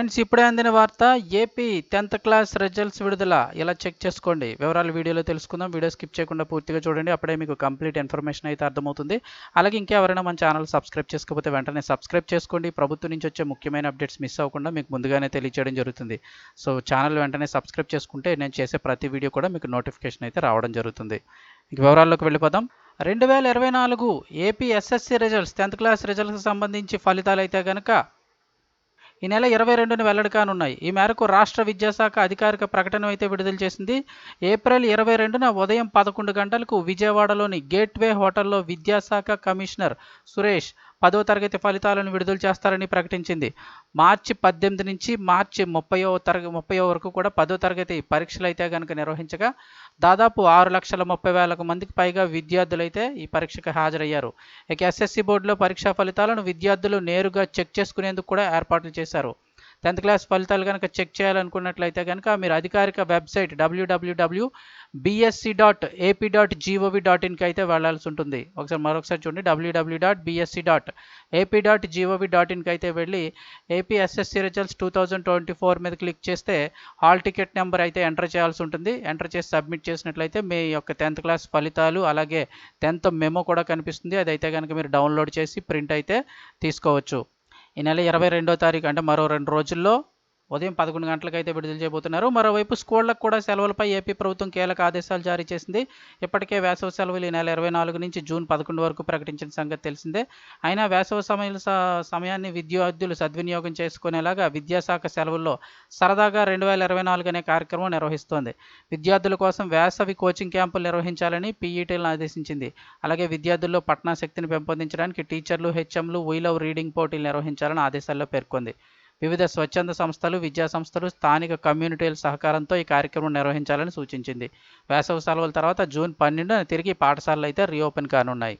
Friends ఇప్పుడే అందిన వార్త ఏపీ టెన్త్ క్లాస్ రిజల్ట్స్ విడుదల. ఇలా చెక్ చేసుకోండి. వివరాలు వీడియోలో తెలుసుకుందాం. వీడియో స్కిప్ చేయకుండా పూర్తిగా చూడండి. అప్పుడే మీకు కంప్లీట్ ఇన్ఫర్మేషన్ అయితే అర్థమవుతుంది. అలాగే ఇంకెవరైనా మన ఛానల్ సబ్స్క్రైబ్ చేసుకోకపోతే వెంటనే సబ్స్క్రైబ్ చేసుకోండి. ప్రభుత్వం నుంచి వచ్చే ముఖ్యమైన అప్డేట్స్ మిస్ అవ్వకుండా మీకు ముందుగానే తెలియజేయడం జరుగుతుంది. సో ఛానల్ వెంటనే సబ్స్క్రైబ్ చేసుకుంటే నేను చేసే ప్రతి వీడియో కూడా మీకు నోటిఫికేషన్ అయితే రావడం జరుగుతుంది. ఇక వివరాల్లోకి వెళ్ళిపోదాం. రెండు వేల ఇరవై నాలుగు AP SSC results tenth class రిజల్ట్స్కి సంబంధించి ఫలితాలు అయితే కనుక ఈ నెల ఇరవై రెండున వెల్లడి కానున్నాయి. ఈ మేరకు రాష్ట్ర విద్యాశాఖ అధికారిక ప్రకటన అయితే విడుదల చేసింది. ఏప్రిల్ ఇరవై రెండున ఉదయం పదకొండు గంటలకు విజయవాడలోని గేట్వే హోటల్లో విద్యాశాఖ కమిషనర్ సురేష్ పదో తరగతి ఫలితాలను విడుదల చేస్తారని ప్రకటించింది. మార్చి పద్దెనిమిది నుంచి మార్చి ముప్పయో తరగతి ముప్పయో వరకు కూడా పదో తరగతి పరీక్షలు అయితే కనుక నిర్వహించగా దాదాపు ఆరు లక్షల ముప్పై వేలకు మందికి పైగా విద్యార్థులు అయితే ఈ పరీక్షకు హాజరయ్యారు. ఇక ఎస్ఎస్సి బోర్డులో పరీక్షా ఫలితాలను విద్యార్థులు నేరుగా చెక్ చేసుకునేందుకు కూడా ఏర్పాట్లు చేశారు. టెన్త్ క్లాస్ ఫలితాలు కనుక చెక్ చేయాలనుకున్నట్లయితే కనుక మీరు అధికారిక website W W W BSC dot AP dot G O V dot ఇన్కి అయితే వెళ్ళాల్సి ఉంటుంది. ఒకసారి మరొకసారి చూడండి. W W dot BSC dot AP dot G O V dot ఇన్కి అయితే వెళ్ళి AP SSC results two thousand twenty four మీద క్లిక్ చేస్తే హాల్ టికెట్ నెంబర్ అయితే ఎంటర్ చేయాల్సి ఉంటుంది. ఎంటర్ చేసి సబ్మిట్ చేసినట్లయితే మీ యొక్క టెన్త్ క్లాస్ ఫలితాలు అలాగే టెన్త్ మెమో కూడా కనిపిస్తుంది. అదైతే కనుక మీరు డౌన్లోడ్ చేసి ప్రింట్ అయితే తీసుకోవచ్చు. ఈ నెల ఇరవై రెండో తారీఖు అంటే మరో రెండు రోజుల్లో ఉదయం పదకొండు గంటలకు అయితే విడుదల చేయబోతున్నారు. మరోవైపు స్కూళ్ళకు కూడా సెలవులపై ఏపీ ప్రభుత్వం కీలక ఆదేశాలు జారీ చేసింది. ఇప్పటికే వేసవి సెలవులు ఈ నెల ఇరవై నాలుగు నుంచి జూన్ పదకొండు వరకు ప్రకటించిన సంగతి తెలిసిందే. అయినా వేసవి సమయ సమయాన్ని విద్యార్థులు సద్వినియోగం చేసుకునేలాగా విద్యాశాఖ సెలవుల్లో సరదాగా రెండు వేల ఇరవై నాలుగు అనే కార్యక్రమం నిర్వహిస్తోంది. విద్యార్థుల కోసం వేసవి కోచింగ్ క్యాంపులు నిర్వహించాలని పీఈటీలను ఆదేశించింది. అలాగే విద్యార్థుల్లో పట్నాశక్తిని పెంపొందించడానికి టీచర్లు హెచ్ఎంలు వీలవ్ రీడింగ్ పోటీలు నిర్వహించాలని ఆదేశాల్లో పేర్కొంది. వివిధ స్వచ్ఛంద సంస్థలు విద్యా సంస్థలు స్థానిక కమ్యూనిటీల సహకారంతో ఈ కార్యక్రమం నిర్వహించాలని సూచించింది. వేసవి సెలవుల తర్వాత జూన్ పన్నెండున తిరిగి పాఠశాలలు అయితే రీఓపెన్ కానున్నాయి.